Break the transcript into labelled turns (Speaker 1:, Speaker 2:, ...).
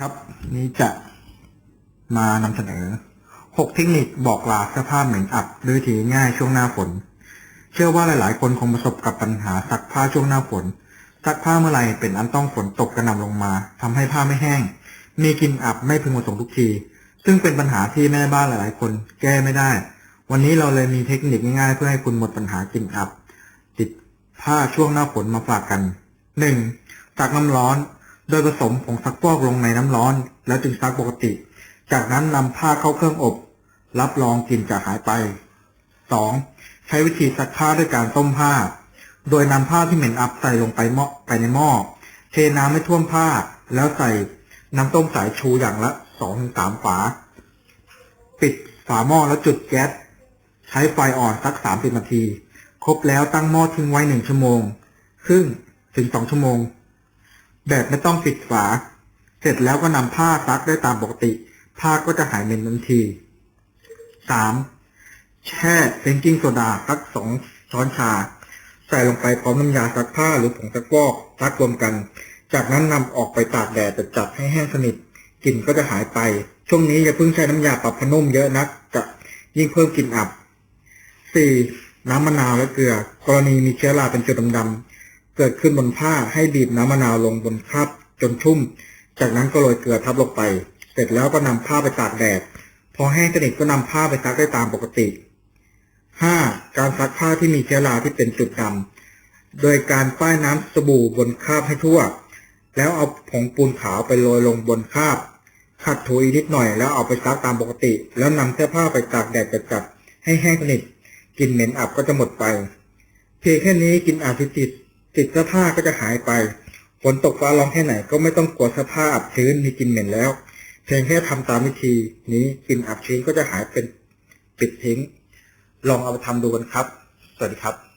Speaker 1: ครับ นี้จะมานำเสนอ 6 เทคนิคบอกลาเสื้อผ้าเหม็นอับด้วยวิธีง่ายช่วงหน้าฝน เชื่อว่าหลาย ๆ คนคงประสบกับปัญหาซักผ้าช่วงหน้าฝนซักผ้าเมื่อไหร่เป็นอันต้องฝนตกกระหน่ำลงมาทำให้ผ้าไม่แห้ง มีกลิ่นอับไม่พึงประสงค์ทุกที ซึ่งเป็นปัญหาที่แม่บ้านหลาย ๆ คนแก้ไม่ได้ วันนี้เราเลยมีเทคนิคง่าย ๆ เพื่อให้คุณหมดปัญหากลิ่นอับ ติดผ้าช่วงหน้าฝนมาฝากกัน 1. ตักน้ำร้อน โดยผสมผงซักฟอกลงในน้ำร้อน แล้วจึงซักปกติ จากนั้นนำผ้าเข้าเครื่องอบ รับรองกลิ่นจะหายไป 2. ใช้วิธีซักผ้าด้วยการต้มผ้า โดยนำผ้าที่เหม็นอับใส่ลงไปหม้อไปในหม้อ เทน้ำไม่ท่วมผ้า แล้วใส่น้ำต้มสายชูอย่างละ 2-3 ฝา ปิดฝาหม้อแล้วจุดแก๊ส ใช้ไฟอ่อนสัก 30 นาที ครบแล้วตั้งหม้อทิ้งไว้ 1 ชั่วโมง ครึ่งถึง 2 ชั่วโมง แบบไม่ต้องปิดฝา เสร็จแล้วก็นำผ้าซักได้ตามปกติ ผ้าก็จะหายเหม็นทันที 3. แช่เบกกิ้งโซดาสักสองช้อนชา ใส่ลงไปพร้อมน้ำยาซักผ้าหรือผงซักฟอกซักรวมกัน จากนั้นนำออกไปตากแดดจัดให้แห้งสนิทกลิ่นก็จะหายไป ช่วงนี้อย่าเพิ่งใช้น้ำยาปรับผ้านุ่มเยอะนัก จะยิ่งเพิ่มกลิ่นอับ 4. น้ำมะนาวและเกลือ กรณีมีเชื้อราเป็นจุดดำๆ เกิดขึ้นบนผ้าให้บีบน้ำมะนาวลงบนคราบจนชุ่ม จากนั้นก็โรยเกลือทับลงไป เสร็จแล้วก็นำผ้าไปตากแดด พอแห้งสนิทก็นำผ้าไปซักได้ตามปกติ 5. การซักผ้าที่มีเชื้อราที่เป็นจุดดำโดยการป้ายน้ำสบู่บนคราบให้ทั่ว แล้วเอาผงปูนขาวไปโรยลงบนคราบขัดถูอีกนิดหน่อยแล้วเอาไปซักตามปกติ แล้วนำเสื้อผ้าไปตากแดดจัดๆให้แห้งสนิทกลิ่นเหม็นอับก็จะหมดไป เพียงแค่นี้กลิ่นอับที่ติ ติดเสื้อผ้าก็จะหายไป ฝนตกฟ้าร้องแค่ไหนก็ไม่ต้องกลัวเสื้อผ้าอับชื้นมีกลิ่นเหม็นแล้ว เพียงแค่ทำตามวิธีนี้กลิ่นอับชื้นก็จะหายเป็นปิดทิ้ง ลองเอาไปทำดูกันครับ สวัสดีครับ